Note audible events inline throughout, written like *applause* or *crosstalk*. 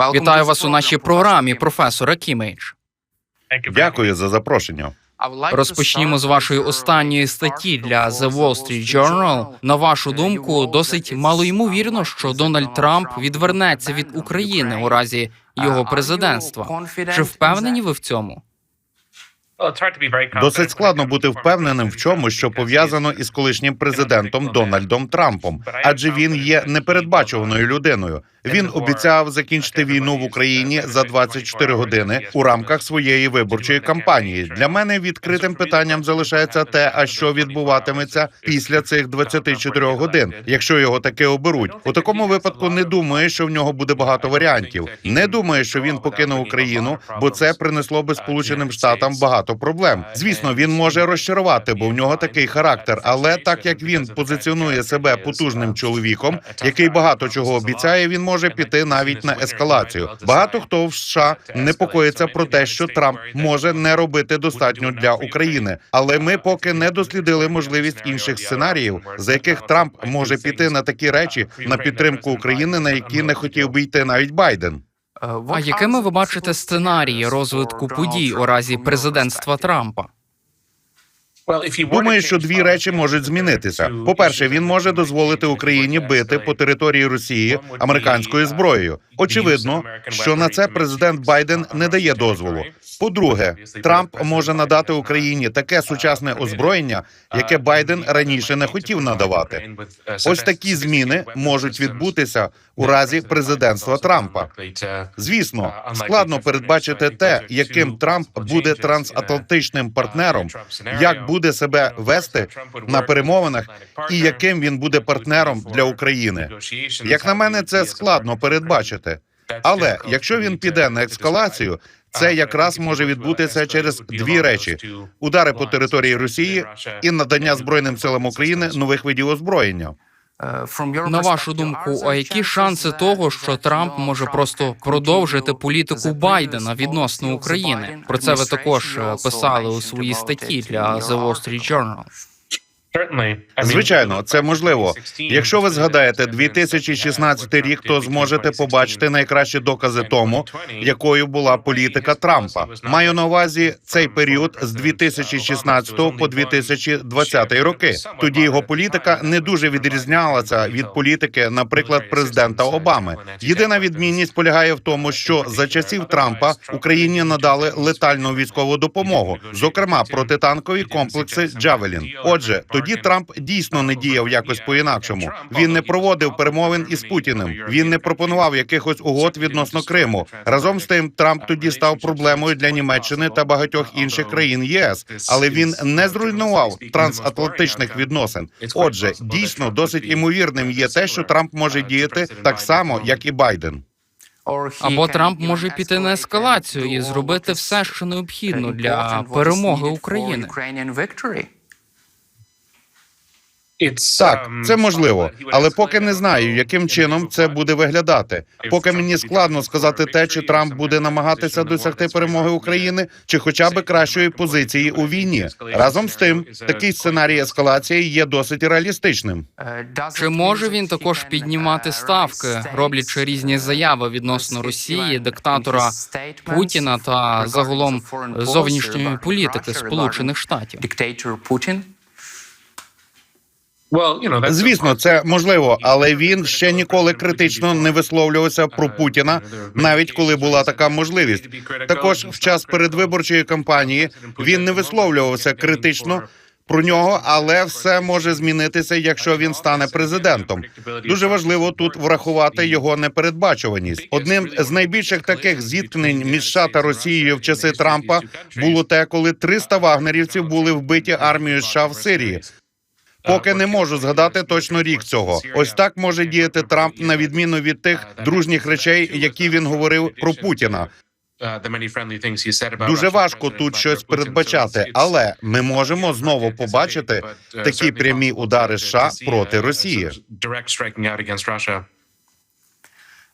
Вітаю вас у нашій програмі, професор Акімейдж. Дякую за запрошення. Розпочнімо з вашої останньої статті для The Wall Street Journal. На вашу думку, досить малоймовірно, що Дональд Трамп відвернеться від України у разі його президентства. Чи впевнені ви в цьому? Досить складно бути впевненим в чому, що пов'язано із колишнім президентом Дональдом Трампом, адже він є непередбачуваною людиною. Він обіцяв закінчити війну в Україні за 24 години у рамках своєї виборчої кампанії. Для мене відкритим питанням залишається те, а що відбуватиметься після цих 24 годин, якщо його таки оберуть. У такому випадку не думаю, що в нього буде багато варіантів. Не думаю, що він покине Україну, бо це принесло би Сполученим Штатам багато проблем. Звісно, він може розчарувати, бо в нього такий характер. Але так як він позиціонує себе потужним чоловіком, який багато чого обіцяє, він може піти навіть на ескалацію. Багато хто в США непокоїться про те, що Трамп може не робити достатньо для України, але ми поки не дослідили можливість інших сценаріїв, за яких Трамп може піти на такі речі на підтримку України, на які не хотів би йти навіть Байден. А якими ви бачите сценарії розвитку подій у разі президентства Трампа? Думаю, що дві речі можуть змінитися. По перше, він може дозволити Україні бити по території Росії американською зброєю. Очевидно, що на це президент Байден не дає дозволу. По-друге, Трамп може надати Україні таке сучасне озброєння, яке Байден раніше не хотів надавати. Ось такі зміни можуть відбутися у разі президентства Трампа. Звісно, складно передбачити те, яким Трамп буде трансатлантичним партнером, як буде себе вести на перемовинах, і яким він буде партнером для України. Як на мене, це складно передбачити. Але якщо він піде на ескалацію, це якраз може відбутися через дві речі: удари по території Росії і надання збройним силам України нових видів озброєння. На вашу думку, а які шанси того, що Трамп може просто продовжити політику Байдена відносно України? Про це ви також е, писали у своїй статті для The Wall Street Journal. Звичайно, це можливо. Якщо ви згадаєте 2016 рік, то зможете побачити найкращі докази тому, якою була політика Трампа. Маю на увазі цей період з 2016 по 2020 роки. Тоді його політика не дуже відрізнялася від політики, наприклад, президента Обами. Єдина відмінність полягає в тому, що за часів Трампа Україні надали летальну військову допомогу, зокрема протитанкові комплекси Джавелін. Отже, тоді Трамп дійсно не діяв якось по-інакшому. Він не проводив перемовин із Путіним. Він не пропонував якихось угод відносно Криму. Разом з тим, Трамп тоді став проблемою для Німеччини та багатьох інших країн ЄС, але він не зруйнував трансатлантичних відносин. Отже, дійсно досить імовірним є те, що Трамп може діяти так само, як і Байден. Або Трамп може піти на ескалацію і зробити все, що необхідно для перемоги України. Так, це можливо, але поки не знаю, яким чином це буде виглядати. Поки мені складно сказати те, чи Трамп буде намагатися досягти перемоги України, чи хоча б кращої позиції у війні. Разом з тим, такий сценарій ескалації є досить реалістичним. Чи може він також піднімати ставки, роблячи різні заяви відносно Росії, диктатора Путіна та загалом зовнішньої політики Сполучених Штатів? Звісно, це можливо, але він ще ніколи критично не висловлювався про Путіна, навіть коли була така можливість. Також в час передвиборчої кампанії він не висловлювався критично. Про нього, але все може змінитися, якщо він стане президентом. Дуже важливо тут врахувати його непередбачуваність. Одним з найбільших таких зіткнень між США та Росією в часи Трампа було те, коли 300 вагнерівців були вбиті армією США в Сирії. Поки не можу згадати точно рік цього. Ось так може діяти Трамп на відміну від тих дружніх речей, які він говорив про Путіна. Дуже важко тут щось передбачати, але ми можемо знову побачити такі прямі удари США проти Росії.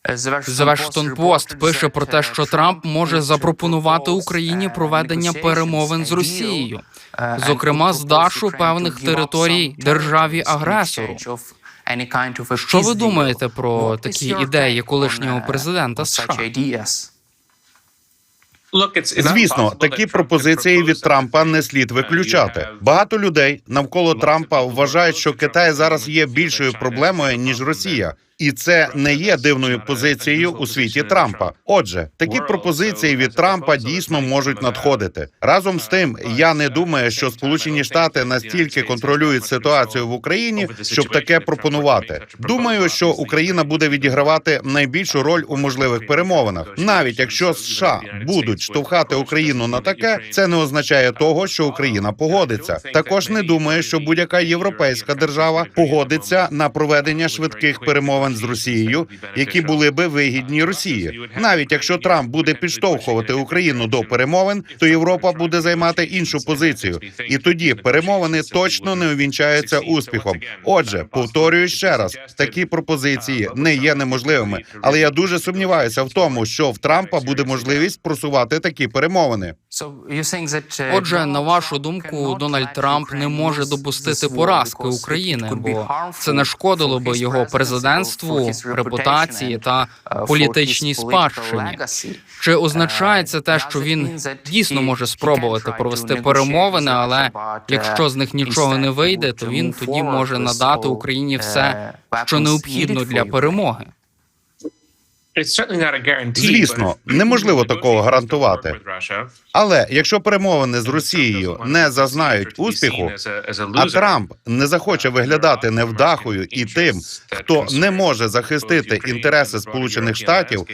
The Washington Post пише про те, що Трамп може запропонувати Україні проведення перемовин з Росією, зокрема здачу певних територій державі агресору. Що ви думаєте про такі ідеї колишнього президента США? Звісно, такі пропозиції від Трампа не слід виключати. Багато людей навколо Трампа вважають, що Китай зараз є більшою проблемою ніж Росія. І це не є дивною позицією у світі Трампа. Отже, такі пропозиції від Трампа дійсно можуть надходити. Разом з тим, я не думаю, що Сполучені Штати настільки контролюють ситуацію в Україні, щоб таке пропонувати. Думаю, що Україна буде відігравати найбільшу роль у можливих перемовинах, навіть якщо США будуть штовхати Україну на таке, це не означає того, що Україна погодиться. Також не думаю, що будь-яка європейська держава погодиться на проведення швидких перемовин з Росією, які були би вигідні Росії. Навіть якщо Трамп буде підштовхувати Україну до перемовин, то Європа буде займати іншу позицію, і тоді перемовини точно не увінчаються успіхом. Отже, повторюю ще раз: такі пропозиції не є неможливими, але я дуже сумніваюся в тому, що в Трампа буде можливість просувати такі перемовини. Отже, на вашу думку, Дональд Трамп не може допустити поразки України, бо це нашкодило би його президентству, репутації та політичній спадщині. Чи означає це те, що він дійсно може спробувати провести перемовини, але якщо з них нічого не вийде, то він тоді може надати Україні все, що необхідно для перемоги? Звісно, *laughs* неможливо такого гарантувати. Але якщо перемовини з Росією не зазнають успіху, а Трамп не захоче виглядати невдахою і тим, хто не може захистити інтереси Сполучених Штатів,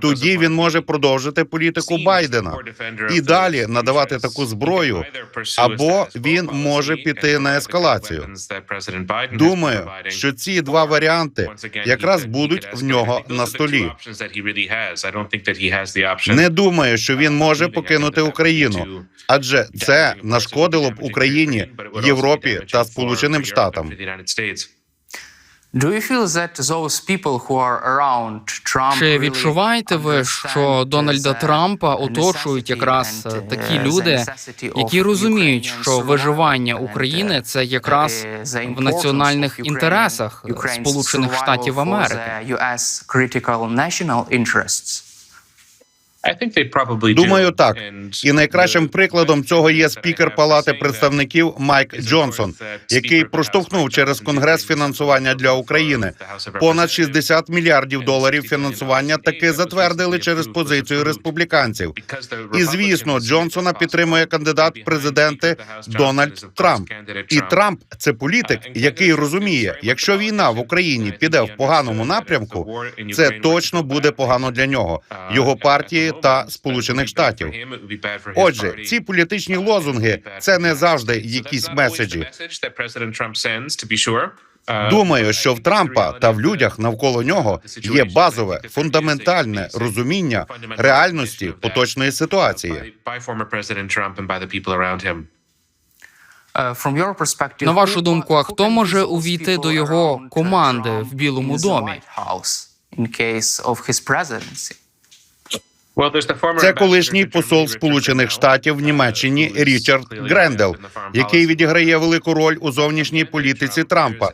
тоді він може продовжити політику Байдена і далі надавати таку зброю, або він може піти на ескалацію. Думаю, що ці два варіанти якраз будуть в нього на столі. Не думаю, що він може покинути Україну, адже це нашкодило б Україні, Європі та Сполученим Штатам. Чи відчуваєте ви, що Дональда Трампа оточують якраз е, такі люди, які розуміють, що виживання України це якраз в національних інтересах Сполучених Штатів Америки? Думаю, так. І найкращим прикладом цього є спікер Палати представників Майк Джонсон, який проштовхнув через конгрес фінансування для України. Понад 60 мільярдів доларів фінансування таки затвердили через позицію республіканців. І звісно, Джонсона підтримує кандидат президенти Дональд Трамп. І Трамп це політик, який розуміє, якщо війна в Україні піде в поганому напрямку, це точно буде погано для нього, його партії та Сполучених Штатів. Отже, ці політичні лозунги це не завжди якісь меседжі. Думаю, що в Трампа та в людях навколо нього є базове фундаментальне розуміння реальності поточної ситуації. На вашу думку, а хто може увійти до його команди в Білому домі? Це колишній посол Сполучених Штатів в Німеччині Річард Грендел, який відіграє велику роль у зовнішній політиці Трампа.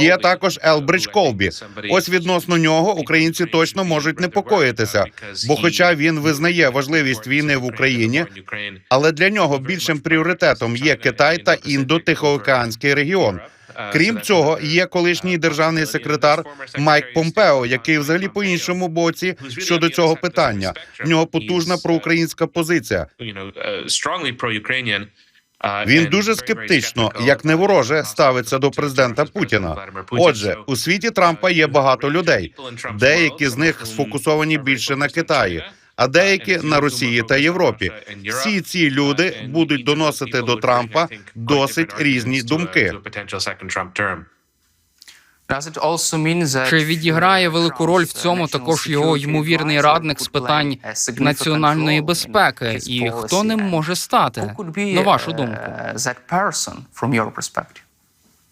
Є також Елбридж Колбі. Ось відносно нього українці точно можуть непокоїтися, бо, хоча він визнає важливість війни в Україні, але для нього більшим пріоритетом є Китай та індо-тихоокеанський регіон. Крім цього, є колишній державний секретар Майк Помпео, який взагалі по іншому боці щодо цього питання. В нього потужна проукраїнська позиція. Він дуже скептично, як не вороже, ставиться до президента Путіна. Отже, у світі Трампа є багато людей. Деякі з них сфокусовані більше на Китаї, а деякі на Росії та Європі. Всі ці люди будуть доносити до Трампа досить різні думки. Чи відіграє велику роль в цьому також його ймовірний радник з питань національної безпеки? І хто ним може стати? На вашу думку?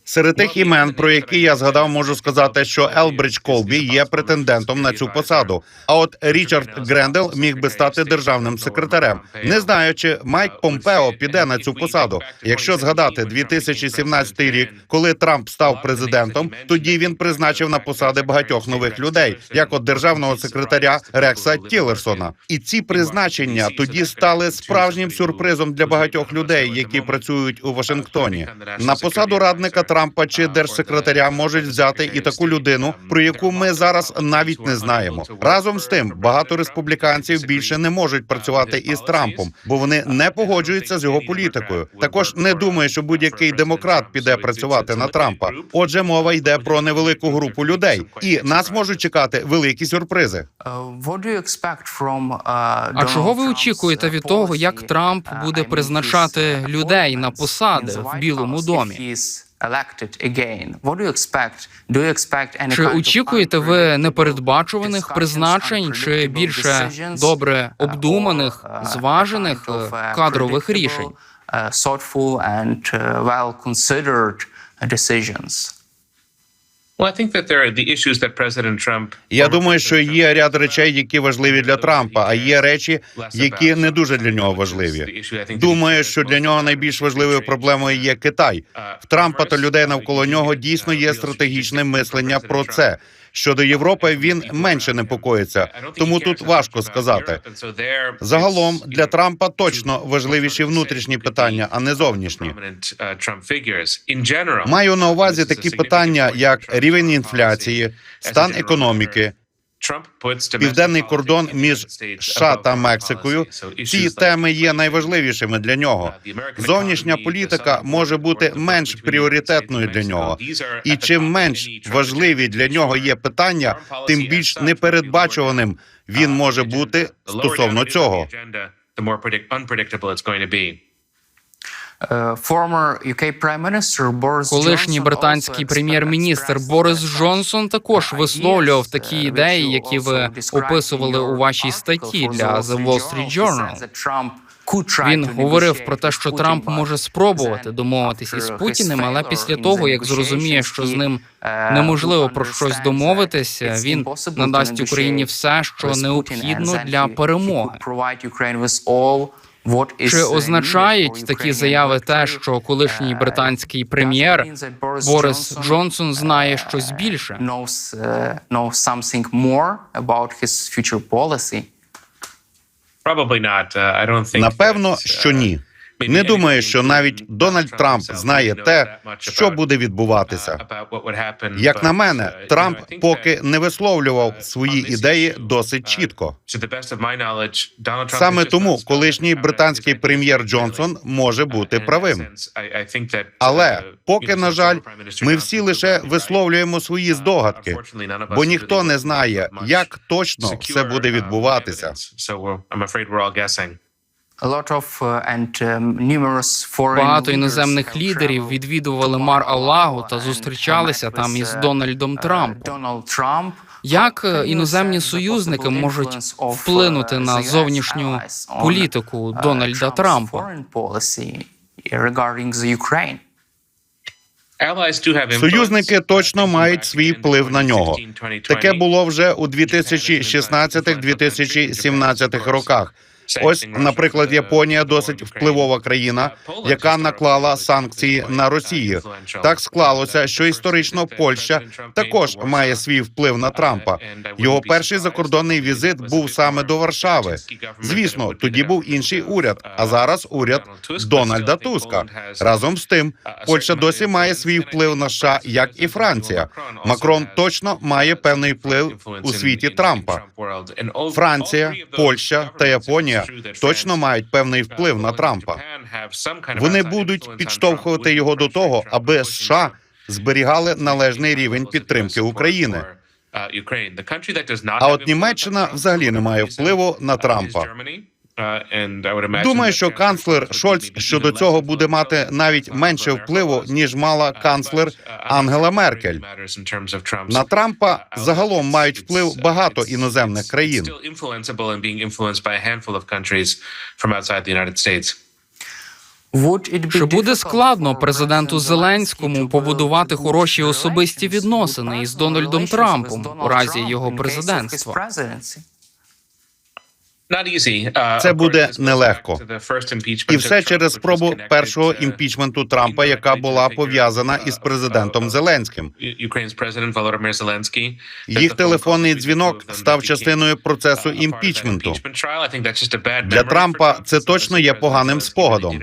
Серед тих імен, про які я згадав, можу сказати, що Елбридж Колбі є претендентом на цю посаду. А от Річард Грендел міг би стати державним секретарем. Не знаю, чи Майк Помпео піде на цю посаду. Якщо згадати 2017 рік, коли Трамп став президентом, тоді він призначив на посади багатьох нових людей, як от державного секретаря Рекса Тілерсона. І ці призначення тоді стали справжнім сюрпризом для багатьох людей, які працюють у Вашингтоні. На посаду радника Трампа чи держсекретаря можуть взяти і таку людину, про яку ми зараз навіть не знаємо. Разом з тим, багато республіканців більше не можуть працювати із Трампом, бо вони не погоджуються з його політикою. Також не думаю, що будь-який демократ піде працювати на Трампа. Отже, мова йде про невелику групу людей, і нас можуть чекати великі сюрпризи. А чого ви очікуєте від того, як Трамп буде призначати людей на посади в Білому домі? Чи очікуєте ви непередбачуваних призначень чи більше добре обдуманих, зважених е, кадрових рішень? Я думаю, що є ряд речей, які важливі для Трампа, а є речі, які не дуже для нього важливі. Думаю, що для нього найбільш важливою проблемою є Китай. В Трампа та людей навколо нього дійсно є стратегічне мислення про це. Щодо Європи він менше непокоїться, тому тут важко сказати. Загалом для Трампа точно важливіші внутрішні питання, а не зовнішні. Маю на увазі такі питання, як рівень інфляції, стан економіки, південний кордон між США та Мексикою. Ці теми є найважливішими для нього. Зовнішня політика може бути менш пріоритетною для нього. І чим менш важливі для нього є питання, тим більш непередбачуваним він може бути стосовно цього. Колишній британський прем'єр-міністр Борис Джонсон також висловлював такі ідеї, які ви описували у вашій статті для The Wall Street Journal. Він говорив про те, що Трамп може спробувати домовитись із Путіним, але після того як зрозуміє, що з ним неможливо про щось домовитися, він надасть Україні все, що необхідно для перемоги. Чи означають такі заяви те, що колишній британський прем'єр Борис Джонсон знає щось більше? Напевно, що ні. Не думаю, що навіть Дональд Трамп знає те, що буде відбуватися. Як на мене, Трамп поки не висловлював свої ідеї досить чітко. Саме тому колишній британський прем'єр Джонсон може бути правим. Але поки, на жаль, ми всі лише висловлюємо свої здогадки, бо ніхто не знає, як точно все буде відбуватися. Багато іноземних лідерів відвідували Мар-Алагу та зустрічалися там із Дональдом Трампом. Як е, іноземні союзники можуть вплинути на зовнішню політику Дональда Трампа? Союзники точно мають свій вплив на нього. Таке було вже у 2016-2017 роках. Ось, наприклад, Японія досить впливова країна, яка наклала санкції на Росію. Так склалося, що історично Польща також має свій вплив на Трампа. Його перший закордонний візит був саме до Варшави. Звісно, тоді був інший уряд, а зараз уряд Дональда Туска. Разом з тим, Польща досі має свій вплив на США, як і Франція. Макрон точно має певний вплив у світі Трампа. Франція, Польща та Японія точно мають певний вплив на Трампа. Вони будуть підштовхувати його до того, аби США зберігали належний рівень підтримки України. А от Німеччина взагалі не має впливу на Трампа. Думаю, що канцлер Шольц щодо цього буде мати навіть менше впливу ніж мала канцлер Ангела Меркель. На Трампа загалом мають вплив багато іноземних країн. Чи буде складно президенту Зеленському побудувати хороші особисті відносини із Дональдом Трампом у разі його президентства? Це буде нелегко. І все через спробу першого імпічменту Трампа, яка була пов'язана із президентом Зеленським. Їх телефонний дзвінок став частиною процесу імпічменту. Для Трампа це точно є поганим спогадом.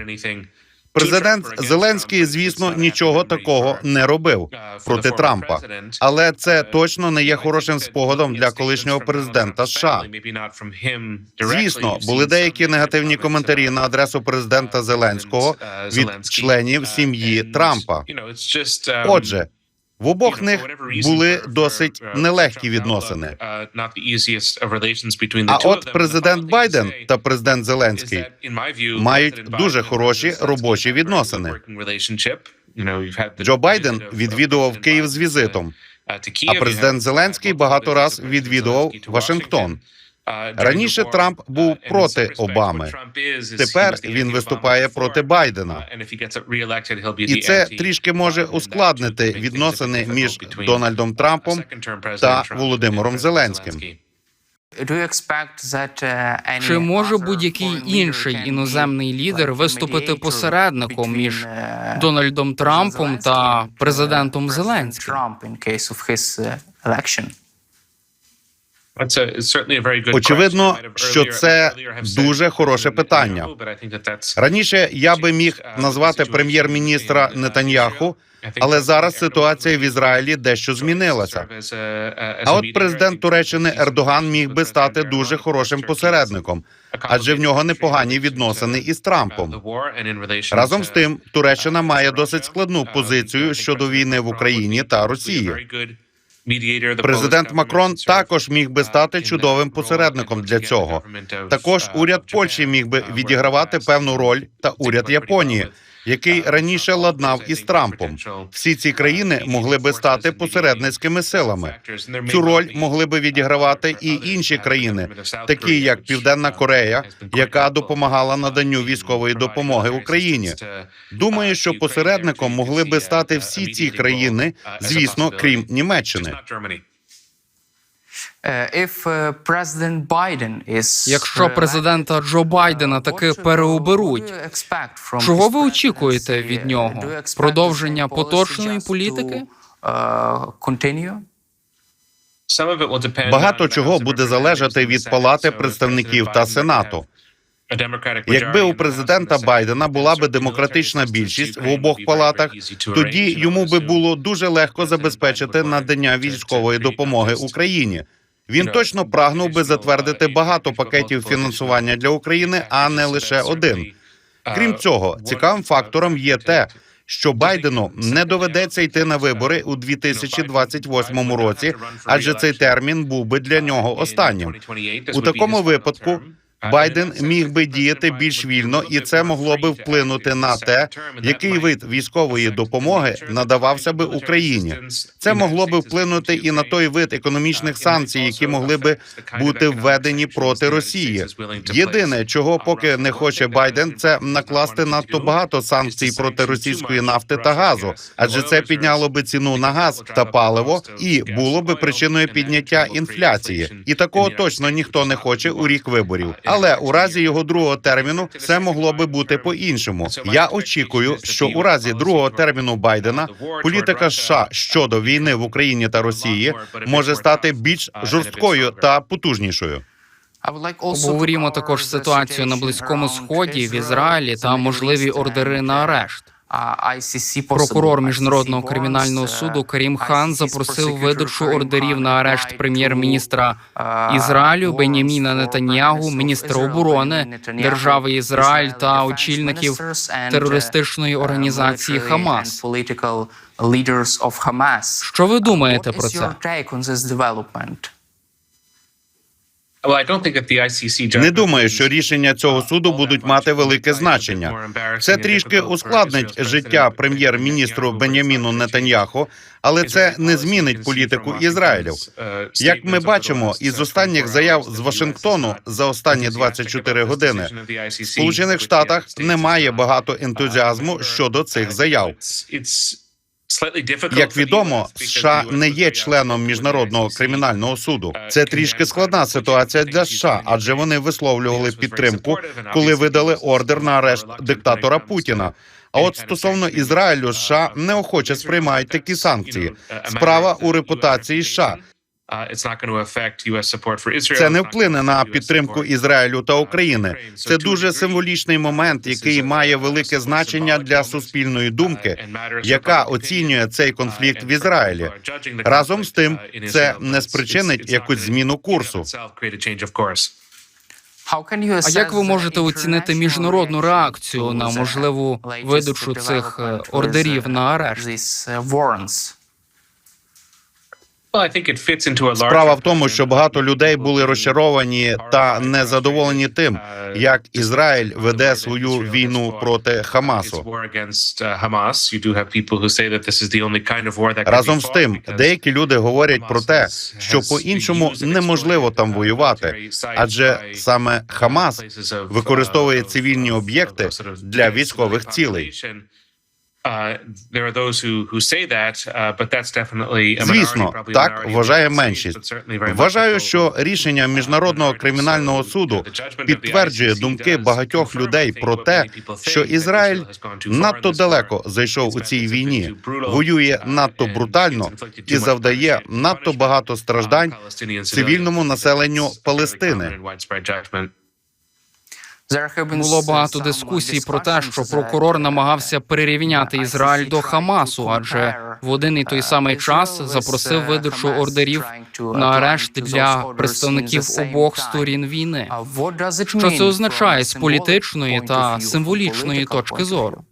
Президент Зеленський, звісно, нічого такого не робив проти Трампа, але це точно не є хорошим спогадом для колишнього президента США. Звісно, були деякі негативні коментарі на адресу президента Зеленського від членів сім'ї Трампа. Отже, в обох них були досить нелегкі відносини. А от президент Байден та президент Зеленський мають дуже хороші робочі відносини. Джо Байден відвідував Київ з візитом, а президент Зеленський багато раз відвідував Вашингтон. Раніше Трамп був проти Обами. Тепер він виступає проти Байдена. І це трішки може ускладнити відносини між Дональдом Трампом та Володимиром Зеленським. Чи може будь-який інший іноземний лідер виступити посередником між Дональдом Трампом та президентом Зеленським? Очевидно, що це дуже хороше питання. Раніше я би міг назвати прем'єр-міністра Нетаньяху, але зараз ситуація в Ізраїлі дещо змінилася. А от президент Туреччини Ердоган міг би стати дуже хорошим посередником, адже в нього непогані відносини із Трампом. Разом з тим, Туреччина має досить складну позицію щодо війни в Україні та Росії. Президент Макрон також міг би стати чудовим посередником для цього. Також уряд Польщі міг би відігравати певну роль, та уряд Японії, який раніше ладнав із Трампом. Всі ці країни могли би стати посередницькими силами. Цю роль могли би відігравати і інші країни, такі як Південна Корея, яка допомагала наданню військової допомоги Україні. Думаю, що посередником могли би стати всі ці країни, звісно, крім Німеччини. Якщо президента Джо Байдена таки переоберуть, чого ви очікуєте від нього? Продовження поточної політики? Багато чого буде залежати від палати представників та сенату. Якби у президента Байдена була би демократична більшість в обох палатах, тоді йому би було дуже легко забезпечити надання військової допомоги Україні. Він точно прагнув би затвердити багато пакетів фінансування для України, а не лише один. Крім цього, цікавим фактором є те, що Байдену не доведеться йти на вибори у 2028 році, адже цей термін був би для нього останнім. У такому випадку Байден міг би діяти більш вільно, і це могло би вплинути на те, який вид військової допомоги надавався би Україні. Це могло би вплинути і на той вид економічних санкцій, які могли би бути введені проти Росії. Єдине, чого поки не хоче Байден, це накласти надто багато санкцій проти російської нафти та газу, адже це підняло би ціну на газ та паливо і було би причиною підняття інфляції. І такого точно ніхто не хоче у рік виборів. Але у разі його другого терміну все могло би бути по-іншому. Я очікую, що у разі другого терміну Байдена політика США щодо війни в Україні та Росії може стати більш жорсткою та потужнішою. Обговорімо також ситуацію на близькому сході в Ізраїлі та можливі ордери на арешт. Прокурор міжнародного кримінального суду Карім Хан запросив видачу ордерів на арешт прем'єр-міністра Ізраїлю Беняміна Нетаньягу, міністра оборони держави Ізраїль та очільників терористичної організації Хамас. Що ви думаєте про це? Не думаю, що рішення цього суду будуть мати велике значення. Це трішки ускладнить життя прем'єр-міністру Беняміну Нетаньяху, але це не змінить політику Ізраїлю. Як ми бачимо із останніх заяв з Вашингтону за останні 24 години, в Сполучених Штатах немає багато ентузіазму щодо цих заяв. Як відомо, США не є членом міжнародного кримінального суду. Це трішки складна ситуація для США, адже вони висловлювали підтримку, коли видали ордер на арешт диктатора Путіна. А от стосовно Ізраїлю, США неохоче сприймають такі санкції. Справа у репутації США. Це не вплине на підтримку Ізраїлю та України. Це дуже символічний момент, який має велике значення для суспільної думки, яка оцінює цей конфлікт в Ізраїлі. Разом з тим, це не спричинить якусь зміну курсу. А як ви можете оцінити міжнародну реакцію на можливу видачу цих е, ордерів на арешт? Справа в тому, що багато людей були розчаровані та незадоволені тим, як Ізраїль веде свою війну проти Хамасу. Разом з тим, деякі люди говорять про те, що по-іншому неможливо там воювати, адже саме Хамас використовує цивільні об'єкти для військових цілей. Звісно, так вважає меншість. Вважаю, що рішення міжнародного кримінального суду підтверджує думки багатьох людей про те, що Ізраїль надто далеко зайшов у цій війні, воює надто брутально і завдає надто багато страждань цивільному населенню Палестини. Було багато дискусій про те, що прокурор намагався перерівняти Ізраїль до Хамасу, адже в один і той самий час запросив видачу ордерів на арешт для представників обох сторін війни. Що це означає з політичної та символічної точки зору?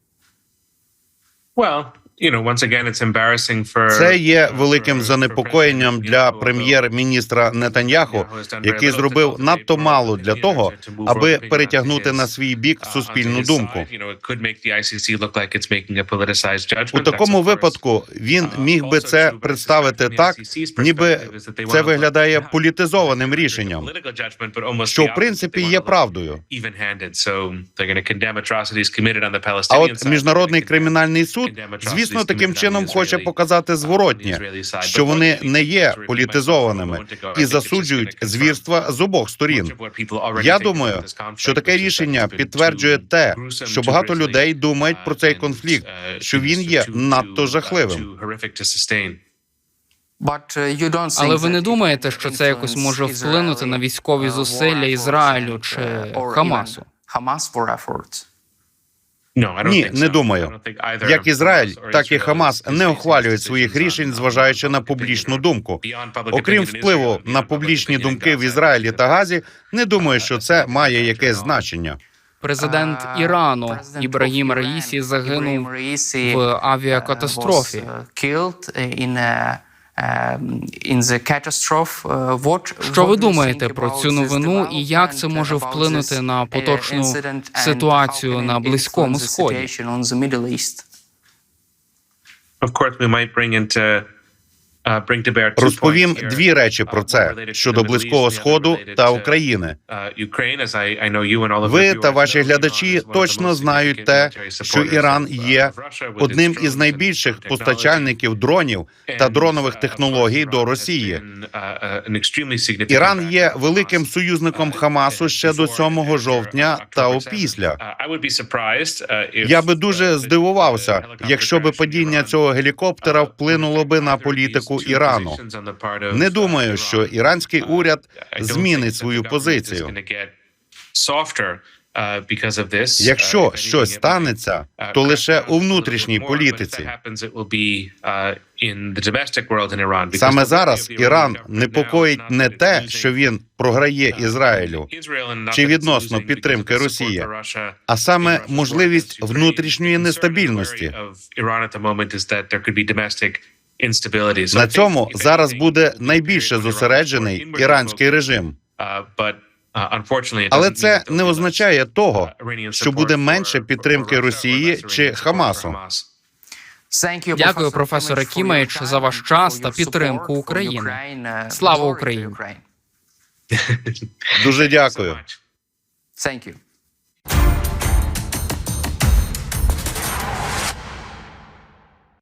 Це є великим занепокоєнням для прем'єр-міністра Нетаньяху, який зробив надто мало для того, аби перетягнути на свій бік суспільну думку. У такому випадку він міг би це представити так, ніби це виглядає політизованим рішенням, що в принципі є правдою. А от міжнародний кримінальний суд, звісно, таким чином хоче показати зворотнє, що вони не є політизованими і засуджують звірства з обох сторін. Я думаю, що таке рішення підтверджує те, що багато людей думають про цей конфлікт, що він є надто жахливим. Але ви не думаєте, що це якось може вплинути на військові зусилля Ізраїлю чи Хамасу? Ні, не думаю. Як Ізраїль, так і Хамас не ухвалюють своїх рішень, зважаючи на публічну думку. Окрім впливу на публічні думки в Ізраїлі та Газі, не думаю, що це має якесь значення. Президент Ірану Ібрагім Раїсі загинув в авіакатастрофі. Що ви думаєте про цю новину і як це може вплинути на поточну ситуацію на Близькому Сході? Розповім дві речі про це щодо близького сходу та України. Ви та ваші глядачі точно знають те, що Іран є одним із найбільших постачальників дронів та дронових технологій до Росії. Іран є великим союзником Хамасу ще до 7 жовтня та опісля. Я би дуже здивувався, якщо би падіння цього гелікоптера вплинуло би на політику Ірану. Не думаю, що іранський уряд змінить свою позицію. Якщо щось станеться, то лише у внутрішній політиці. Саме зараз Іран непокоїть не те, що він програє Ізраїлю чи відносно підтримки Росії, а саме можливість внутрішньої нестабільності. На цьому зараз буде найбільше зосереджений іранський режим. Але це не означає того, що буде менше підтримки Росії чи Хамасу. Дякую, професоре Кімейч, за ваш час та підтримку України. Слава Україні! Дуже дякую.